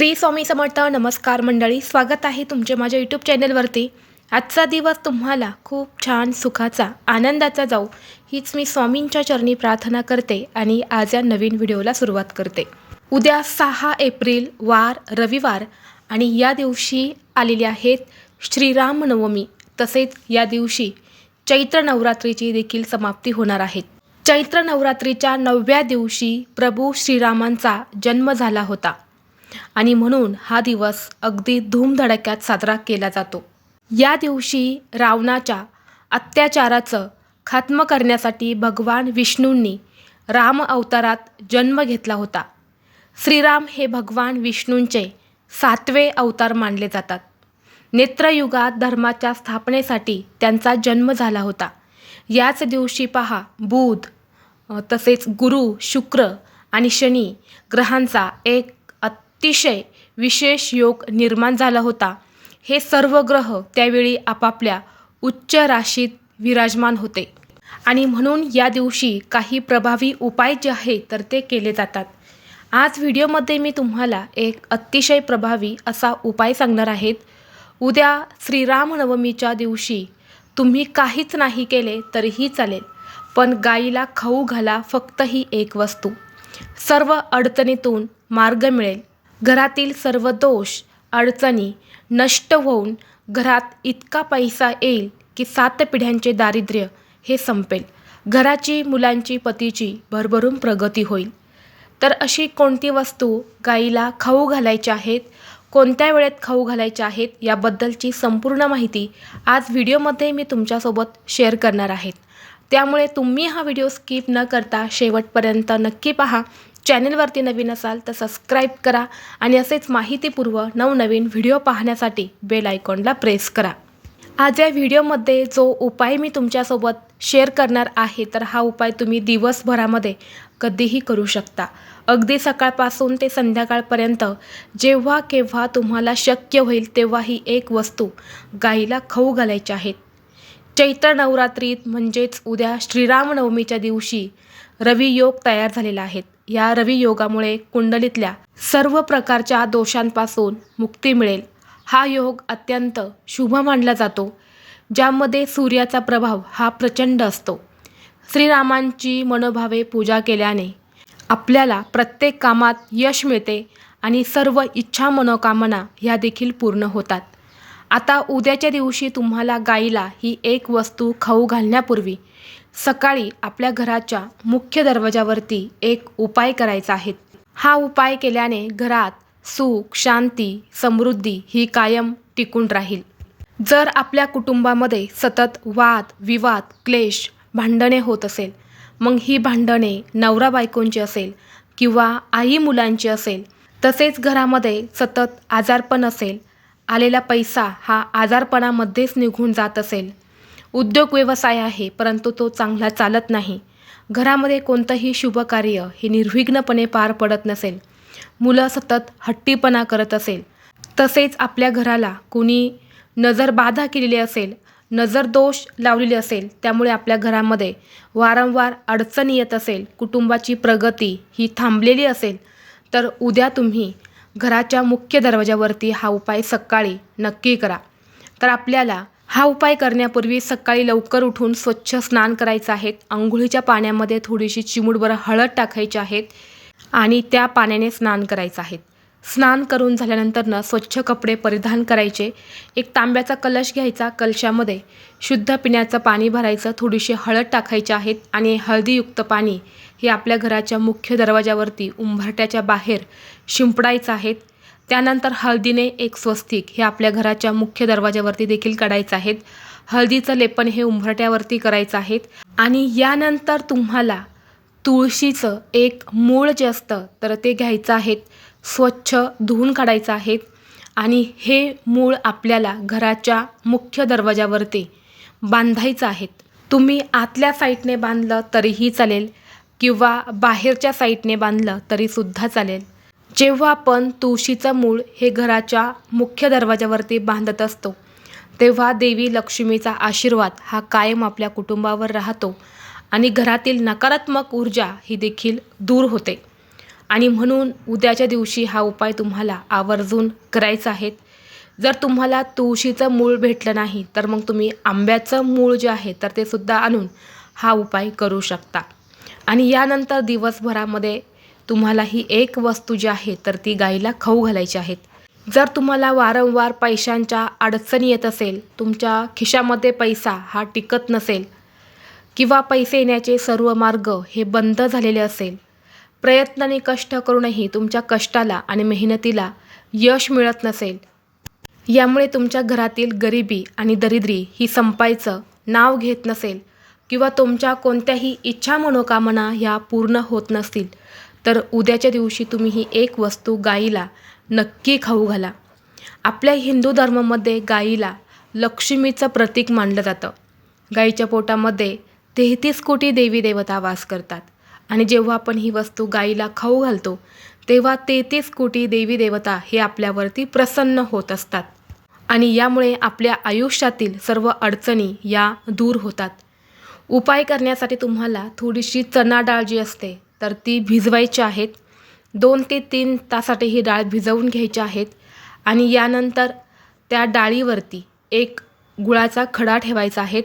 श्री स्वामी समर्थ नमस्कार मंडळी. स्वागत आहे तुमचे माझ्या यूट्यूब चॅनलवरती आजचा दिवस तुम्हाला खूप छान सुखाचा आनंदाचा जाऊ हीच मी स्वामींच्या चरणी प्रार्थना करते आणि आज या नवीन व्हिडिओला सुरुवात करते. उद्या सहा एप्रिल वार रविवार आणि या दिवशी आलेले आहेत श्रीरामनवमी तसेच या दिवशी चैत्र नवरात्रीची देखील समाप्ती होणार आहेत चैत्र नवरात्रीच्या नवव्या दिवशी प्रभू श्रीरामांचा जन्म झाला होता. आणि म्हणून हा दिवस अगदी धूमधडक्यात साजरा केला जातो. या दिवशी रावणाच्या अत्याचाराचं खात्म करण्यासाठी भगवान विष्णूंनी राम अवतारात जन्म घेतला होता. श्रीराम हे भगवान विष्णूंचे सातवे अवतार मानले जातात. नेत्रयुगात धर्माच्या स्थापनेसाठी त्यांचा जन्म झाला होता. याच दिवशी पहा बुध तसेच गुरु शुक्र आणि शनी ग्रहांचा एक अतिशय विशेष योग निर्माण झाला होता. हे सर्व ग्रह त्यावेळी आपापल्या उच्च राशीत विराजमान होते. आणि म्हणून या दिवशी काही प्रभावी उपाय जे आहेत तर ते केले जातात. आज व्हिडिओमध्ये मी तुम्हाला एक अतिशय प्रभावी असा उपाय सांगणार आहेत. उद्या श्रीरामनवमीच्या दिवशी तुम्ही काहीच नाही केले तरीही चालेल पण गाईला खाऊ घाला फक्त ही एक वस्तू. सर्व अडचणीतून मार्ग मिळेल. घरातील सर्व दोष अडचणी नष्ट होऊन घरात इतका पैसा येईल की सात पिढ्यांचे दारिद्र्य हे संपेल. घराची मुलांची पतीची भरभरून प्रगती होईल. तर अशी कोणती वस्तू गाईला खाऊ घालायच्या आहेत कोणत्या वेळेत खाऊ घालायच्या आहेत याबद्दलची संपूर्ण माहिती आज व्हिडिओमध्ये मी तुमच्यासोबत शेअर करणार आहेत त्यामुळे तुम्ही हा व्हिडिओ स्किप न करता शेवटपर्यंत नक्की पहा. चॅनलवरती नवीन असाल तर सबस्क्राईब करा आणि असेच माहितीपूर्व नवनवीन व्हिडिओ पाहण्यासाठी बेल आयकॉनला प्रेस करा. आज या व्हिडिओमध्ये जो उपाय मी तुमच्यासोबत शेअर करणार आहे तर हा उपाय तुम्ही दिवसभरामध्ये कधीही करू शकता. अगदी सकाळपासून ते संध्याकाळपर्यंत जेव्हा केव्हा तुम्हाला शक्य होईल तेव्हा ही एक वस्तू गाईला खाऊ घालायची आहेत चैत्र नवरात्रीत म्हणजेच उद्या श्रीरामनवमीच्या दिवशी रवी योग तयार झालेला आहेत या रवियोगामुळे कुंडलीतल्या सर्व प्रकारच्या दोषांपासून मुक्ती मिळेल. हा योग अत्यंत शुभ मानला जातो ज्यामध्ये सूर्याचा प्रभाव हा प्रचंड असतो. श्रीरामांची मनोभावे पूजा केल्याने आपल्याला प्रत्येक कामात यश मिळते आणि सर्व इच्छा मनोकामना ह्या देखील पूर्ण होतात. आता उद्याच्या दिवशी तुम्हाला गाईला ही एक वस्तू खाऊ घालण्यापूर्वी सकाळी आपल्या घराच्या मुख्य दरवाजावरती एक उपाय करायचा आहे. हा उपाय केल्याने घरात सुख शांती समृद्धी ही कायम टिकून राहील. जर आपल्या कुटुंबामध्ये सतत वाद विवाद क्लेश भांडणे होत असेल मग ही भांडणे नवरा बायकोंची असेल किंवा आई मुलांची असेल तसेच घरामध्ये सतत आजारपण असेल आलेला पैसा हा आजारपणामध्येच निघून जात असेल. उद्योग व्यवसाय आहे परंतु तो चांगला चालत नाही. घरामध्ये कोणतंही शुभकार्य हे निर्विघ्नपणे पार पडत नसेल. मुलं सतत हट्टीपणा करत असेल. तसेच आपल्या घराला कोणी नजरबाधा केलेली असेल नजर दोष लावलेली असेल त्यामुळे आपल्या घरामध्ये वारंवार अडचणी येत असेल कुटुंबाची प्रगती ही थांबलेली असेल तर उद्या तुम्ही घराच्या मुख्य दरवाजावरती हा उपाय सकाळी नक्की करा. तर आपल्याला हा उपाय करण्यापूर्वी सकाळी लवकर उठून स्वच्छ स्नान करायचं आहे. आंघोळीच्या पाण्यामध्ये थोडीशी चिमूटभर हळद टाकायची आहेत आणि त्या पाण्याने स्नान करायचं आहे. स्नान करून झाल्यानंतरनं स्वच्छ कपडे परिधान करायचे. एक तांब्याचा कलश घ्यायचा. कलशामध्ये शुद्ध पिण्याचं पाणी भरायचं. थोडीशी हळद टाकायची आहेत आणि हळदीयुक्त पाणी हे आपल्या घराच्या मुख्य दरवाजावरती उंबरट्याच्या बाहेर शिंपडायचं आहेत त्यानंतर हळदीने एक स्वस्तिक हे आपल्या घराच्या मुख्य दरवाजावरती देखील काढायचं आहेत. हळदीचं लेपन हे उंबरट्यावरती करायचं आहेत. आणि यानंतर तुम्हाला तुळशीचं एक मूळ जे असतं तर ते घ्यायचं आहेत. स्वच्छ धुवून काढायचं आहेत. आणि हे मूळ आपल्याला घराच्या मुख्य दरवाजावरती बांधायचं आहेत. तुम्ही आतल्या साईडने बांधलं तरीही चालेल किंवा बाहेरच्या साईडने बांधलं तरीसुद्धा चालेल. जेव्हा आपण तुळशीचं मूळ हे घराच्या मुख्य दरवाजावरती बांधत असतो तेव्हा देवी लक्ष्मीचा आशीर्वाद हा कायम आपल्या कुटुंबावर राहतो आणि घरातील नकारात्मक ऊर्जा ही देखील दूर होते. आणि म्हणून उद्याच्या दिवशी हा उपाय तुम्हाला आवर्जून करायचा आहे. जर तुम्हाला तुळशीचं मूळ भेटलं नाही तर मग तुम्ही आंब्याचं मूळ जे आहे तर ते सुद्धा आणून हा उपाय करू शकता. आणि यानंतर दिवसभरामध्ये तुम्हाला ही एक वस्तू जी आहे तर ती गाईला खाऊ घालायची आहेत. जर तुम्हाला वारंवार पैशांच्या अडचणी येत असेल तुमच्या खिशामध्ये पैसा हा टिकत नसेल किंवा पैसे येण्याचे सर्व मार्ग हे बंद झालेले असेल प्रयत्नाने कष्ट करूनही तुमच्या कष्टाला आणि मेहनतीला यश मिळत नसेल. यामुळे तुमच्या घरातील गरिबी आणि दरिद्री ही संपायचं नाव घेत नसेल किंवा तुमच्या कोणत्याही इच्छा मनोकामना ह्या पूर्ण होत नसतील. तर उद्याच्या दिवशी तुम्ही ही एक वस्तू गाईला नक्की खाऊ घाला. आपल्या हिंदू धर्मामध्ये गाईला लक्ष्मीचं प्रतीक मानलं जातं. गाईच्या पोटामध्ये तेहतीस कोटी देवी देवता वास करतात. आणि जेव्हा आपण ही वस्तू गाईला खाऊ घालतो तेव्हा तेहतीस कोटी देवी देवता हे आपल्यावरती प्रसन्न होत असतात. आणि यामुळे आपल्या आयुष्यातील सर्व अडचणी या दूर होतात. उपाय करण्यासाठी तुम्हाला थोडीशी चणाडाळ जी असते तर ती भिजवायची आहेत. दोन ते तीन तासाठी ही डाळ भिजवून घ्यायची आहेत आणि यानंतर त्या डाळीवरती एक गुळाचा खडा ठेवायचा आहे.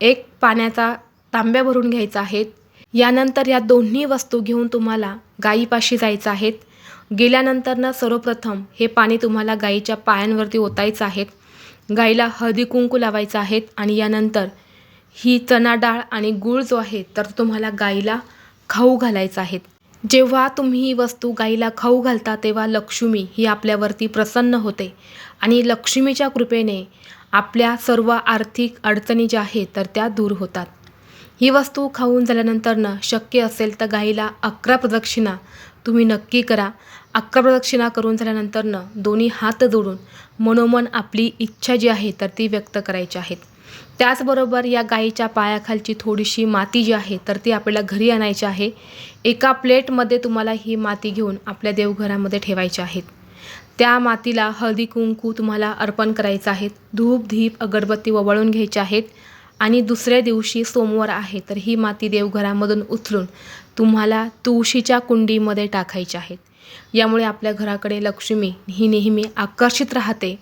एक पाण्याचा तांब्या भरून घ्यायचा आहे. यानंतर या दोन्ही वस्तू घेऊन तुम्हाला गाईपाशी जायचं आहेत गेल्यानंतरनं सर्वप्रथम हे पाणी तुम्हाला गाईच्या पायांवरती ओतायचं आहे. गाईला हळदी कुंकू लावायचं आहेत आणि यानंतर ही चणा डाळ आणि गूळ जो आहे तर तुम्हाला गाईला खाऊ घालायचा आहेत. जेव्हा तुम्ही ही वस्तू गाईला खाऊ घालता तेव्हा लक्ष्मी ही आपल्यावरती प्रसन्न होते. आणि लक्ष्मीच्या कृपेने आपल्या सर्व आर्थिक अडचणी ज्या आहेत तर त्या दूर होतात. ही वस्तू खाऊन झाल्यानंतरनं शक्य असेल तर गाईला अकरा प्रदक्षिणा तुम्ही नक्की करा. अकरा प्रदक्षिणा करून झाल्यानंतरनं दोन्ही हात जोडून मनोमन आपली इच्छा जी आहे तर ती व्यक्त करायची आहेत. त्याचबरोबर या गाईच्या पायाखालची थोडीशी माती जी आहे तर ती आपल्याला घरी आणायची आहे. एका प्लेटमध्ये तुम्हाला ही माती घेऊन आपल्या देवघरामध्ये ठेवायची आहेत. त्या मातीला हळदी कुंकू तुम्हाला अर्पण करायचं आहे. धूप धीप अगरबत्ती ववळून घ्यायचे आहेत. आणि दुसऱ्या दिवशी सोमवार आहे तर ही माती देवघरामधून उचलून तुम्हाला तुळशीच्या कुंडीमध्ये टाकायची आहेत यामुळे आपल्या घराकडे लक्ष्मी ही नेहमी आकर्षित राहते.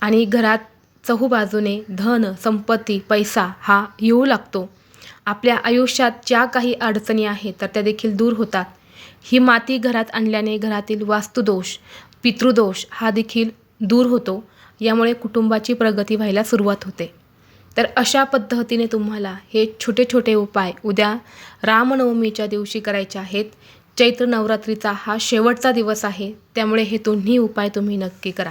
आणि घरात चहूबाजूने धन संपत्ती पैसा हा येऊ लागतो. आपल्या आयुष्यात ज्या काही अडचणी आहेत तर त्या देखील दूर होतात. ही माती घरात आणल्याने घरातील वास्तुदोष पितृदोष हा देखील दूर होतो. यामुळे कुटुंबाची प्रगती व्हायला सुरुवात होते. तर अशा पद्धतीने तुम्हाला हे छोटे छोटे उपाय उद्या रामनवमीच्या दिवशी करायचे आहेत. चैत्र नवरात्रीचा हा शेवटचा दिवस आहे. त्यामुळे हे दोन्ही उपाय तुम्ही नक्की करा.